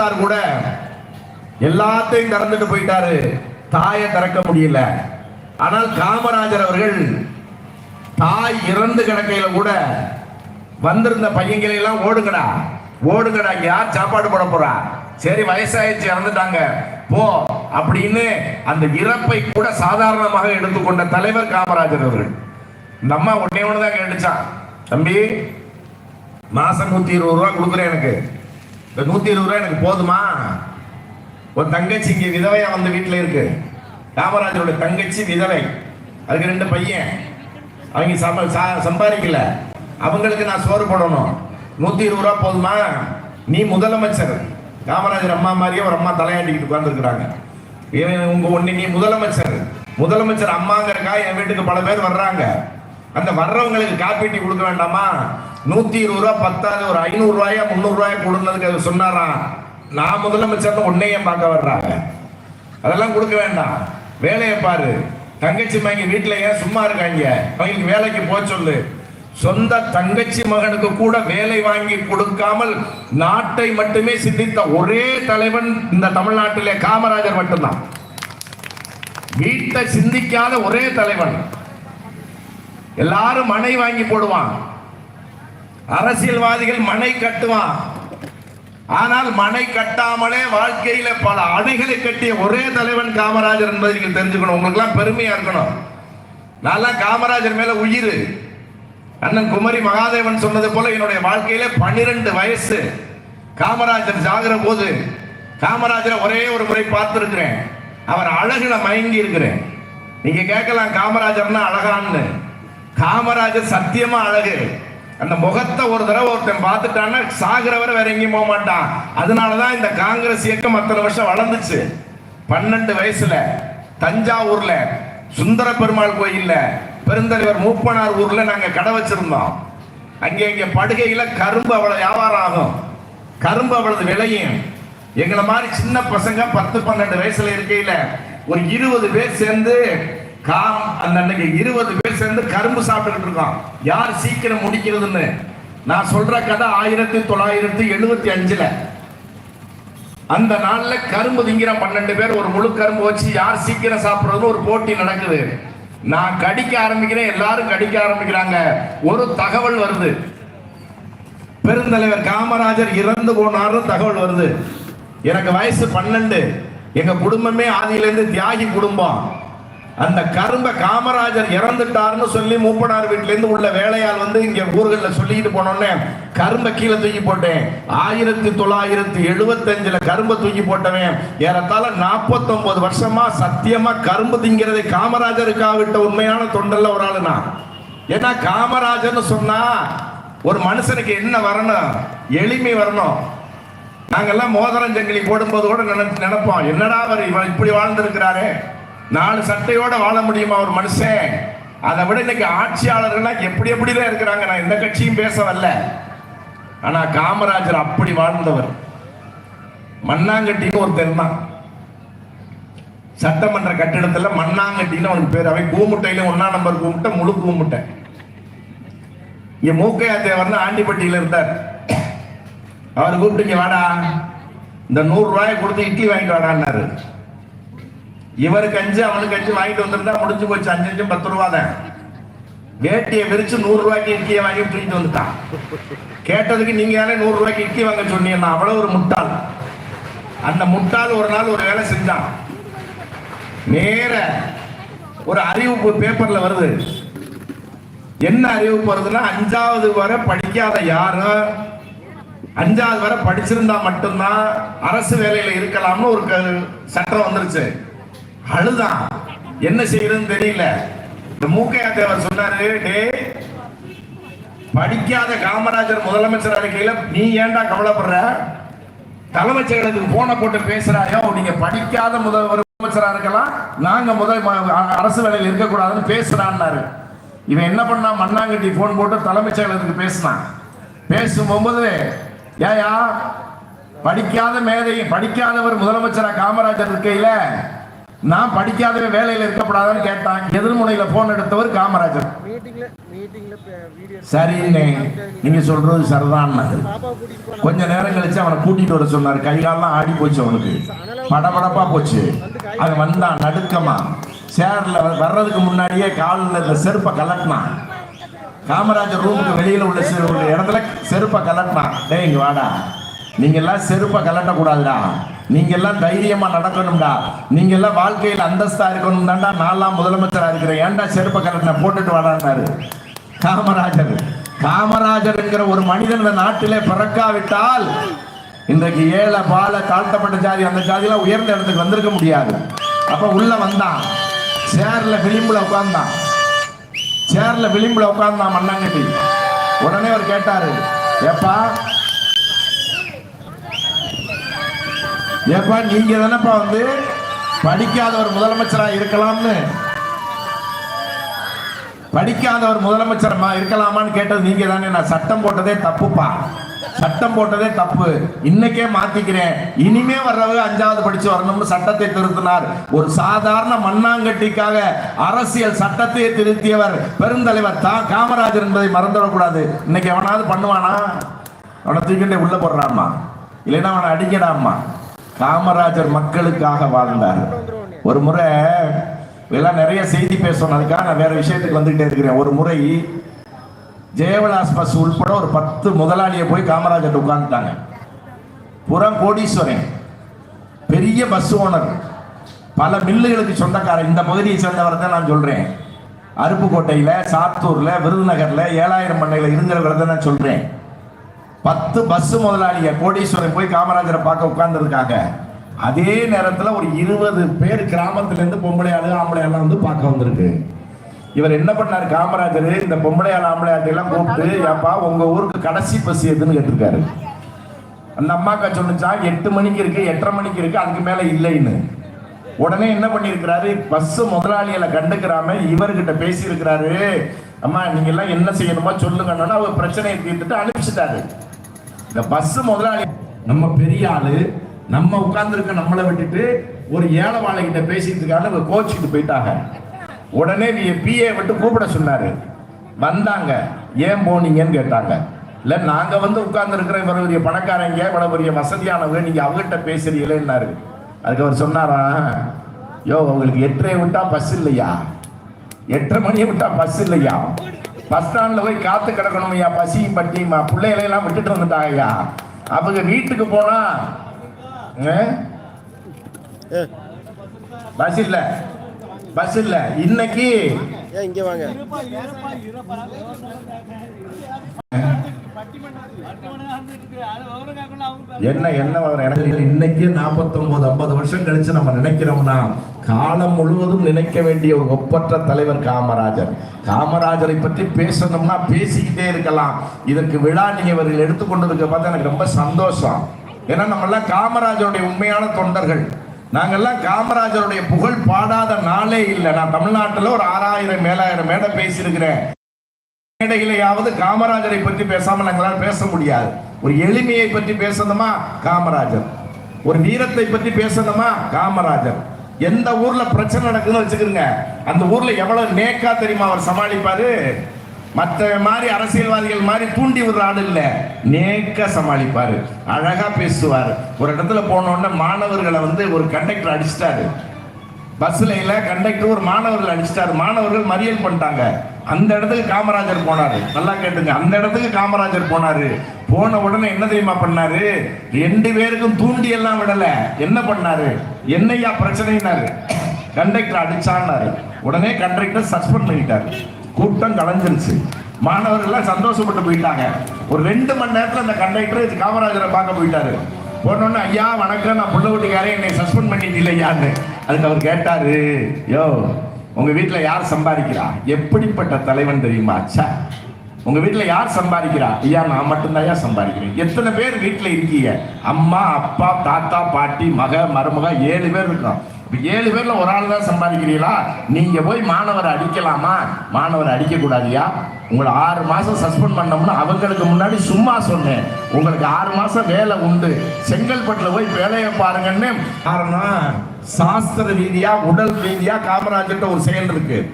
இறந்தார் கூட எல்லாத்தையும் திறந்துட்டு போயிட்டாரு. தாயை திறக்க முடியல. ஆனால் காமராஜர் அவர்கள் தாய் இறந்து கிடக்கையில கூட வந்திருந்த பையங்களை எல்லாம் ஓடுங்கடா ஓடுங்கடா யார் சாப்பாடு போட போறா? சரி வயசாயிடுச்சு இறந்துட்டாங்க. போ அப்படின்னு அந்த இறப்பை கூட சாதாரணமாக எடுத்துக்கொண்ட தலைவர் காமராஜர் அவர்கள். இந்த அம்மா ஒன்னே ஒன்று தான் கேட்டுச்சான். தம்பி மாசம் நூத்தி இருபது ரூபா கொடுக்குறேன் எனக்கு. இந்த நூத்தி இருபது ரூபா எனக்கு போதுமா? ஒரு தங்கச்சி இங்கே விதவையா வந்து வீட்டில் இருக்கு. காமராஜரோட தங்கச்சி விதவை. அதுக்கு ரெண்டு பையன். அவங்க சம சா- சம்பாதிக்கல. அவங்களுக்கு நான் சோறு போடணும். நூத்தி இருபது ரூபா போதுமா? நீ முதலமைச்சர். காமராஜர் அம்மா மாதிரியே ஒரு அம்மா தலையாட்டிக்கிட்டு உட்கார்ந்துருக்குறாங்க. உங்க ஒண்ணு நீ முதலமைச்சர். முதலமைச்சர் அம்மாங்கிறக்கா என் வீட்டுக்கு பல பேர் வர்றாங்க. அந்த வர்றவங்களுக்கு காப்பீட்டி கொடுக்க வேண்டாமா? நூத்தி இருபது ரூபா பத்தாவது ஒரு ஐநூறு ரூபாயா முந்நூறு ரூபாயா கொடுத்ததுக்கு சொன்னாராம் நான் முதலமைச்சர் உன்னையும் பார்க்க வர்றாங்க. அதெல்லாம் கொடுக்க வேண்டாம். வேலையை பாரு. தங்கச்சி மகன் வீட்டில் ஏன் சும்மா இருக்காங்க? அவங்களுக்கு வேலைக்கு போக சொல்லு. சொந்த தங்கச்சி மகனுக்கு கூட வேலை வாங்கி கொடுக்காமல் நாட்டை மட்டுமே சிந்தித்த ஒரே தலைவன் இந்த தமிழ்நாட்டிலே காமராஜர் மட்டும்தான். வீட்டை சிந்திக்காத ஒரே தலைவன். எல்லாரும் மனை வாங்கி போடுவான் அரசியல்வாதிகள் மனை கட்டுவான் ஆனால் மனை கட்டாமலே வாழ்க்கையில பல அணைகளை கட்டிய ஒரே தலைவன் காமராஜர் என்பதை நீங்கள் தெரிஞ்சுக்கணும். உங்களுக்குலாம் பெருமையா இருக்கணும். நல்லா காமராஜர் மேல உயிர். அண்ணன் குமரி மகாதேவன் சொன்னது போல என்னுடைய வாழ்க்கையில பன்னிரண்டு வயசு. காமராஜர் ஜாகிற போது காமராஜரை ஒரே ஒரு முறை பார்த்துருக்கிறேன். அவர் அழகுல மயங்கி இருக்கிறேன். நீங்க கேட்கலாம் காமராஜர்னா அழகான்னு காமராஜர் சத்தியமா அழகு. அந்த முகத்தை ஒரு தடவை ஒருத்தன் பார்த்துட்டான்னா சாகிறவரை வேற எங்கேயும் போக மாட்டான். அதனாலதான் இந்த காங்கிரஸ் இயக்கம் அத்தனை வருஷம் வளர்ந்துச்சு. பன்னெண்டு வயசுல தஞ்சாவூர்ல சுந்தர பெருமாள் கோயில்ல பெருந்தலைவர் மூப்பனார் ஊர்ல நாங்க கடை வச்சிருந்தோம். அங்கே இங்க படுகையில கரும்பு அவ்வளவு வியாபாரம் ஆகும். கரும்பு அவ்வளவு விலையும். எங்களை மாதிரி சின்ன பசங்க பத்து பன்னெண்டு வயசுல இருக்கையில ஒரு இருபது பேர் சேர்ந்து காம் அந்த அன்னைக்கு இருபது பேர் சேர்ந்து கரும்பு சாப்பிட்டுக்கிட்டு இருக்கோம். யார் சீக்கிரம் முடிக்கிறதுன்னு? நான் சொல்ற கதை ஆயிரத்தி தொள்ளாயிரத்தி எழுபத்தி அஞ்சுல. அந்த நாள்ல கரும்பு திங்கிற பன்னெண்டு பேர் ஒரு முழு கரும்பு வச்சு யார் சீக்கிரம் சாப்பிடுறதுன்னு ஒரு போட்டி நடக்குது. நான் கடிக்க ஆரம்பிக்கிறேன் எல்லாரும் கடிக்க ஆரம்பிக்கிறாங்க. ஒரு தகவல் வருது. பெருந்தலைவர் காமராஜர் இறந்து போனார்னு தகவல் வருது. எனக்கு வயசு பன்னெண்டு. எங்க குடும்பமே ஆதியிலேருந்து தியாகி குடும்பம். அந்த கரும்பை காமராஜர் இறந்துட்டார்னு சொல்லி மூப்பனார் வீட்டுல இருந்து உள்ள வேலையால் வந்து இங்க ஊர்களில் சொல்லிட்டு போனோன்னே கரும்பை கீழே தூக்கி போட்டேன். ஆயிரத்தி தொள்ளாயிரத்தி எழுபத்தஞ்சுல கரும்பை தூக்கி போட்டவன். ஏறத்தாழ 49 வருஷமா சத்தியமா கரும்பு திங்கிறதை காமராஜருக்காக விட்ட உண்மையான தொண்டல்ல ஒரு ஆளுனா. ஏன்னா காமராஜர்னு சொன்னா ஒரு மனுஷனுக்கு என்ன வரணும்? எளிமை வரணும். நாங்கெல்லாம் மோதிரம் ஜங்கிலி போடும்போது கூட நினை- நினைப்போம் என்னடா அவர் இவன் இப்படி வாழ்ந்திருக்கிறாரே? நாலு சட்டையோட வாழ முடியுமா ஒரு மனுஷன்? அதை விட இன்னைக்கு ஆட்சியாளர்கள்லாம் எப்படி எப்படிதான் இருக்கிறாங்க? நான் எந்த கட்சியும் பேச வரல ஆனா காமராஜர் அப்படி வாழ்ந்தவர். மண்ணாங்கட்டின்னு ஒருத்தர் தான் சட்டமன்ற கட்டிடத்துல மண்ணாங்கட்டின்னு அவனுக்கு பேர். அவன் கூமுட்டையில ஒன்னா நம்பர் கூமுட்டை முழு கூமுட்டை. இங்க மூக்கையா தேவர்னு ஆண்டிப்பட்டியில இருந்தார். அவர் கூப்பிட்டு இங்க வாடா. இந்த நூறு ரூபாயை கொடுத்து இட்லி வாங்கிட்டு வாடான்னாரு. இவருக்கு அஞ்சு அவனுக்கு அஞ்சு வாங்கிட்டு வந்திருந்தா முடிஞ்சு போச்சு. அஞ்சு அஞ்சு பத்து ரூபா தான். வேட்டியை விரிச்சு நூறு ரூபாய்க்கு இட்லியை வாங்கி தூக்கிட்டு வந்துட்டான். கேட்டதுக்கு நீங்க யாரே நூறு ரூபாய்க்கு இட்லி வாங்க சொன்னீங்க அவ்வளவு ஒரு முட்டாள். அந்த முட்டாள் ஒரு நாள் ஒரு வேலை செஞ்சான். நேர ஒரு அறிவிப்பு பேப்பர்ல வருது. என்ன அறிவிப்பு வருதுன்னா அஞ்சாவது வரை படிக்காத யாரும் அஞ்சாவது வரை படிச்சிருந்தா மட்டும்தான் அரசு வேலையில இருக்கலாம்னு ஒரு சட்டம் வந்துருச்சு. அழுதான். என்ன செய்யறதுன்னு தெரியல. இந்த மூக்கையா தேவர் சொன்னாரு டேய் படிக்காத காமராஜர் முதலமைச்சர் அறிக்கையில நீ ஏன்டா கவலைப்படுற? தலைமைச் செயலகத்துக்கு போன போட்டு பேசுறாயோ? நீங்க படிக்காத முதல் முதலமைச்சரா இருக்கலாம். நாங்க முதல் அரசு வேலையில் இருக்கக்கூடாதுன்னு பேசுறான்னாரு. இவன் என்ன பண்ணா மண்ணாங்கட்டி போன் போட்டு தலைமைச் செயலகத்துக்கு பேசினான். பேசும்போது ஏயா படிக்காத மேதை படிக்காதவர் முதலமைச்சரா காமராஜர் இருக்கையில? நான் படிக்காதவன் வேலையில இருக்கப்படாதான்னு கேட்டான். எதிர்முனையில போன் எடுத்தவர் காமராஜர். சரிண்ணே நீங்க சொல்றது சரிதான். கொஞ்ச நேரம் கழிச்சு அவனை கூட்டிட்டு வர சொன்னாரு. கை கால்லாம் ஆடி போச்சு அவனுக்கு. படபடப்பா போச்சு. அது வந்தான் நடுக்கமா. சேர்ல வர்றதுக்கு முன்னாடியே காலில் இந்த செருப்பை கலட்டினான். காமராஜர் ரூமுக்கு வெளியில உள்ள இடத்துல செருப்பை கலட்டினான். டேய் இங்க வாடா. நீங்க எல்லாம் செருப்பை கலட்டக்கூடாதுடா. நீங்க எல்லாம் தைரியமா நடக்கணும்டா. நீங்க எல்லாம் வாழ்க்கையில் அந்தஸ்தா இருக்கணும். தாண்டா நான்லாம் முதலமைச்சரா இருக்கிறேன். ஏன்டா செருப்ப கலட்டின போட்டுட்டு வாடான்னாரு. காமராஜர். காமராஜர் என்கிற ஒரு மனிதன் இந்த நாட்டிலே பிறக்காவிட்டால் இன்றைக்கு ஏழை பால தாழ்த்தப்பட்ட ஜாதி அந்த ஜாதியெல்லாம் உயர்ந்த இடத்துக்கு வந்திருக்க முடியாது. அப்ப உள்ள வந்தான். சேர்ல விளிம்புல உட்கார்ந்தான். சேர்ல விளிம்புல உட்கார்ந்தான் மண்ணாங்கட்டி. உடனே அவர் கேட்டாரு ஏப்பா ஏப்பா நீங்க தானப்பா வந்து படிக்காத ஒரு முதலமைச்சரா இருக்கலாம்னு. படிக்காத ஒரு முதலமைச்சரமா இருக்கலாமான்னு கேட்டது நீங்க தானே. நான் சட்டம் போட்டதே தப்புப்பா. சட்டம் போட்டதே தப்பு. இன்னைக்கே மாத்திக்கிறேன். இனிமே வர்றவங்க அஞ்சாவது படிச்சு வரணும்னு சட்டத்தை திருத்தினார். ஒரு சாதாரண மண்ணாங்கட்டிக்காக அரசியல் சட்டத்தை திருத்தியவர் பெருந்தலைவர் தான் காமராஜர் என்பதை மறந்துவிடக்கூடாது இன்னைக்கு எவனாவது பண்ணுவானா? அவனை தூக்கிட்டே உள்ள போடுறாமா இல்லைன்னா அவனை அடிக்கடாமா காமராஜர் மக்களுக்காக வாழ்ந்தார். ஒரு முறை எல்லாம் நிறைய செய்தி பேசணும் அதுக்காக நான் வேற விஷயத்துக்கு வந்துகிட்டே இருக்கிறேன். ஒரு முறை ஜெயவிலாஸ் பஸ் உள்பட ஒரு பத்து முதலாளியை போய் காமராஜர் உட்கார்ந்துட்டாங்க. புறம் கோடீஸ்வரன் பெரிய பஸ் ஓனர் பல மில்லுகளுக்கு சொந்தக்காரன் இந்த பகுதியை சேர்ந்தவர் தான் நான் சொல்றேன். அருப்புக்கோட்டையில் சாத்தூர்ல விருதுநகர்ல ஏழாயிரம் பண்ணையில் இருந்தவர்களை தான் நான் சொல்றேன். பத்து பஸ் முதலாளிய கோடீஸ்வரன் போய் காமராஜரை பார்க்க உட்கார்ந்துருக்காங்க அதே நேரத்துல ஒரு இருபது பேர் கிராமத்துல இருந்து பொம்பளை ஆளு ஆம்பளை எல்லாம் வந்து பார்க்க வந்திருக்கு. இவர் என்ன பண்ணாரு காமராஜர் இந்த பொம்பளை ஆள் ஆம்பளை ஆட்டை எல்லாம் கூப்பிட்டு ஏப்பா உங்க ஊருக்கு கடைசி பஸ் எதுன்னு கேட்டிருக்காரு. அந்த அம்மாக்கா சொன்னுச்சா எட்டு மணிக்கு இருக்கு எட்டரை மணிக்கு இருக்கு அதுக்கு மேல இல்லைன்னு. உடனே என்ன பண்ணியிருக்கிறாரு பஸ் முதலாளிகளை கண்டுக்கிறாம இவர்கிட்ட பேசி இருக்கிறாரு அம்மா நீங்க எல்லாம் என்ன செய்யணுமோ சொல்லுங்கன்னா அவர் பிரச்சனையை தீர்த்துட்டு அனுப்பிச்சிட்டாரு. இந்த பஸ் முதலாளி நம்ம பெரிய ஆளு நம்ம உட்கார்ந்துருக்க நம்மளை விட்டுட்டு ஒரு ஏழவாளை கிட்ட பேசிட்டு இருக்காரு கோச்சிட்டு போயிட்டாங்க. உடனே நீ பிஏ விட்டு கூப்பிட சொன்னாரு. வந்தாங்க. ஏன் போனீங்கன்னு கேட்டாங்க. இல்ல நாங்க வந்து உட்கார்ந்து இருக்கிற இவ்வளவு பெரிய பணக்காரங்க இவ்வளவு பெரிய வசதியானவங்க நீங்க அவங்ககிட்ட பேசுறீங்களேன்னாரு. அதுக்கு அவர் சொன்னாரா? யோ உங்களுக்கு எட்டரை விட்டா பஸ் இல்லையா? எட்டரை மணியை விட்டா பஸ் இல்லையா? பஸ் ஸ்டாண்ட்ல போய் காத்து கிடக்கணும் ஐயா. பசியும் பட்டியுமா பிள்ளைகளை எல்லாம் விட்டுட்டு வந்துட்டாங்க ஐயா. அவங்க வீட்டுக்கு போனா பஸ் இல்ல. பஸ் இல்ல. இன்னைக்கு இங்க வாங்க. என்ன என்ன வரும் எனக்கு இன்னைக்கு 49 ஐம்பது வருஷம் கழிச்சு நம்ம நினைக்கிறோம்னா காலம் முழுவதும் நினைக்க வேண்டிய ஒரு ஒப்பற்ற தலைவர் காமராஜர். காமராஜரை பற்றி பேசணும்னா பேசிக்கிட்டே இருக்கலாம். இதற்கு விழா நீங்க இவர்கள் எடுத்துக்கொண்டதுக்கு பார்த்தா எனக்கு ரொம்ப சந்தோஷம். ஏன்னா நம்ம எல்லாம் காமராஜருடைய உண்மையான தொண்டர்கள். நாங்கெல்லாம் காமராஜருடைய புகழ் பாடாத நாளே இல்லை. நான் தமிழ்நாட்டில் ஒரு ஆறாயிரம் மேலாயிரம் மேடை பேசியிருக்கிறேன். மேடையிலேயாவது காமராஜரை பற்றி பேசாமல் எங்களால் பேச முடியாது. ஒரு எளிமையை பற்றி பேசணுமா? காமராஜர். ஒரு வீரத்தை பற்றி பேசணுமா? காமராஜர். எந்த ஊர்ல பிரச்சனை நடக்குதுன்னு வச்சுக்கிறங்க அந்த ஊர்ல எவ்வளவு நேக்கா தெரியுமா? அவர் சமாளிப்பாரு. மற்ற மாதிரி அரசியல்வாதிகள் மாதிரி தூண்டி விடுற ஆள் இல்லை. நேக்க சமாளிப்பாரு. அழகா பேசுவார். ஒரு இடத்துல போனோடனே மாணவர்களை வந்து ஒரு கண்டக்டர் அடிச்சிட்டாரு. பஸ்ல இல்ல கண்டக்டர் ஒரு மாணவர்கள் அடிச்சிட்டாரு. மாணவர்கள் மறியல் பண்ணிட்டாங்க. அந்த இடத்துக்கு காமராஜர் போனாரு. நல்லா கேட்டுங்க. அந்த இடத்துக்கு காமராஜர் போனாரு. போன உடனே என்ன தெரியுமா பண்ணாரு? ரெண்டு பேருக்கும் தூண்டி எல்லாம் விடல. என்ன பண்ணாரு? என்னையா பிரச்சனைனாரு. கண்டக்டர் அடிச்சான்னாரு. உடனே கண்டக்டர் சஸ்பெண்ட் பண்ணிட்டாரு. கூட்டம் கலைஞ்சிருச்சு. மாணவர்கள்லாம் சந்தோஷப்பட்டு போயிட்டாங்க. ஒரு ரெண்டு மணி நேரத்துல அந்த கண்டக்டர் காமராஜரை பார்க்க போயிட்டாரு. போனோன்னு ஐயா வணக்கம். நான் புள்ள வீட்டுக்காரே என்னை சஸ்பெண்ட் பண்ணிட்டு இல்லையான்னு அதுக்கு அவர் கேட்டாரு யோ உங்க வீட்டில் யார் சம்பாதிக்கிறா? எப்படிப்பட்ட தலைவன் தெரியுமா? ச்சே உங்க வீட்டில் யார் சம்பாதிக்கிறா? ஐயா நான் மட்டும்தான் ஐயா சம்பாதிக்கிறேன். எத்தனை பேர் வீட்டில் இருக்கீங்க? அம்மா அப்பா தாத்தா பாட்டி மக மருமக ஏழு பேர் இருக்கோம். இப்போ ஏழு பேர்ல ஒரு ஆள் தான் சம்பாதிக்கிறீங்களா? நீங்க போய் மாணவரை அடிக்கலாமா? மாணவரை அடிக்க கூடாதியா உங்களை ஆறு மாசம் சஸ்பெண்ட் பண்ணோம்னா அவங்களுக்கு முன்னாடி சும்மா சொன்னேன். உங்களுக்கு ஆறு மாசம் வேலை உண்டு. செங்கல்பட்டுல போய் வேலையை பாருங்கன்னு. காரணம் சாஸ்திர ரீதியா உடல் ரீதியா காமராஜர்கிட்ட ஒரு செயல் இருக்கு.